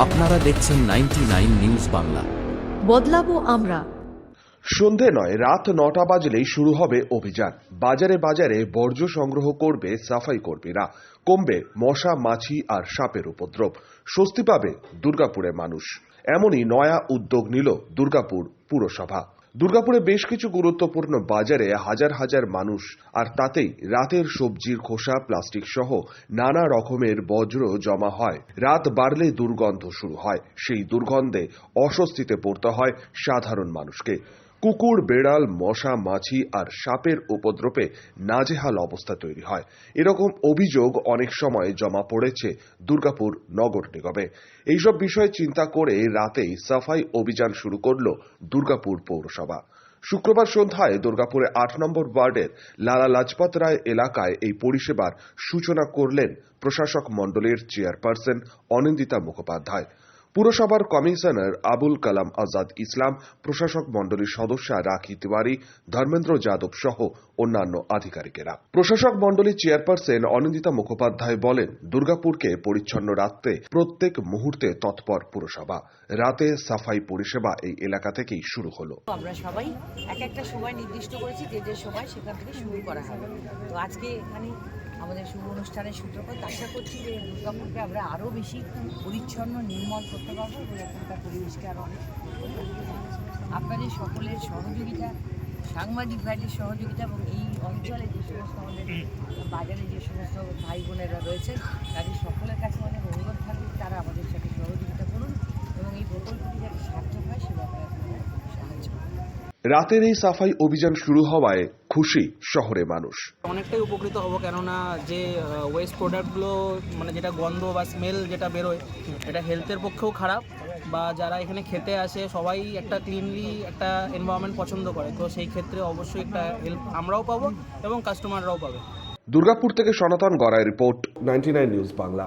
আপনারা দেখছেন ninety news Bangla. বদলাবো আমরা। সন্ধে নয় রাত নটা বাজলেই শুরু হবে অভিযান। বাজারে বাজারে বর্জ্য সংগ্রহ করবে সাফাই কর্মীরা। কমবে মশা মাছি আর সাপের উপদ্রব। স্বস্তি পাবে দুর্গাপুরের মানুষ। এমনই নয়া উদ্যোগ নিল দুর্গাপুর পুরসভা। দুর্গাপুরে বেশ কিছু গুরুত্বপূর্ণ বাজারে হাজার হাজার মানুষ আর তাতেই রাতের সবজির খোসা, প্লাস্টিক সহ নানা রকমের বজ্র জমা হয়। রাত বাড়লে দুর্গন্ধ শুরু হয়। সেই দুর্গন্ধে অস্বস্তিতে পড়তে হয় সাধারণ মানুষকে। কুকুর, বেড়াল, মশা, মাছি আর সাপের উপদ্রবে নাজেহাল অবস্থা তৈরি হয়। এরকম অভিযোগ অনেক সময় জমা পড়েছে দুর্গাপুর নগর নিগমে। এইসব বিষয়ে চিন্তা করে রাতেই সাফাই অভিযান শুরু করল দুর্গাপুর পৌরসভা। শুক্রবার সন্ধ্যায় দুর্গাপুরে আট নম্বর ওয়ার্ডের লালা লাজপত রায় এলাকায় এই পরিষেবার সূচনা করলেন প্রশাসক মণ্ডলীর চেয়ারপারসন অনিন্দিতা মুখোপাধ্যায়। পুরসভার কমিশনার আবুল কালাম আজাদ ইসলাম, প্রশাসক মণ্ডলীর সদস্যা রাখি তিওয়ারি, ধর্মেন্দ্র যাদব সহ অন্যান্য আধিকারিকেরা। প্রশাসক মণ্ডলীর চেয়ারপারসন অনিন্দিতা মুখোপাধ্যায় বলেন, দুর্গাপুরকে পরিচ্ছন্ন রাখতে প্রত্যেক মুহূর্তে তৎপর পুরসভা। রাতে সাফাই পরিষেবা এই এলাকা থেকেই শুরু হলো। আমরা সবাই এক একটা সময় নির্দিষ্ট করেছি যে যে সময় সেখান থেকে শুরু করা হবে। তো আজকে এখানে আমাদের শুভ অনুষ্ঠানের সূত্রপাত আশা করছি যে দুর্গাপুরকে আমরা আরও বেশি পরিচ্ছন্ন, নির্মল করতে পারব এবং এখানকার পরিবেশকে আরও অনেক। আপনাদের সকলের সহযোগিতা, সাংবাদিক ভাইদের সহযোগিতা এবং এই অঞ্চলে যে সমস্ত আমাদের বাজারে যে সমস্ত ভাই বোনেরা রয়েছেন, তাদের সকলের কাছে আমাদের অনুরোধ থাকবে তারা আমাদের সাথে সহযোগিতা করুন এবং এই প্রকল্পটি যাতে সার্থক হয়, সে ব্যাপারে আপনারা সাহায্য রাতের এই সাফাই অভিযান শুরু হওয়ায় খুশি শহরে মানুষ। অনেকটাই উপকৃত হব কেননা যে ওয়েস্ট প্রোডাক্টগুলো মানে যেটা গন্ধ বা স্মেল যেটা বেরোয় এটা হেলথের পক্ষেও খারাপ বা যারা এখানে খেতে আসে সবাই একটা ক্লিনলি একটা এনভায়রনমেন্ট পছন্দ করে। তো সেই ক্ষেত্রে অবশ্যই একটা হেল্প আমরাও পাবো এবং কাস্টমাররাও পাবে। দুর্গাপুর থেকে Sanatan Garai report ninety news Bangla.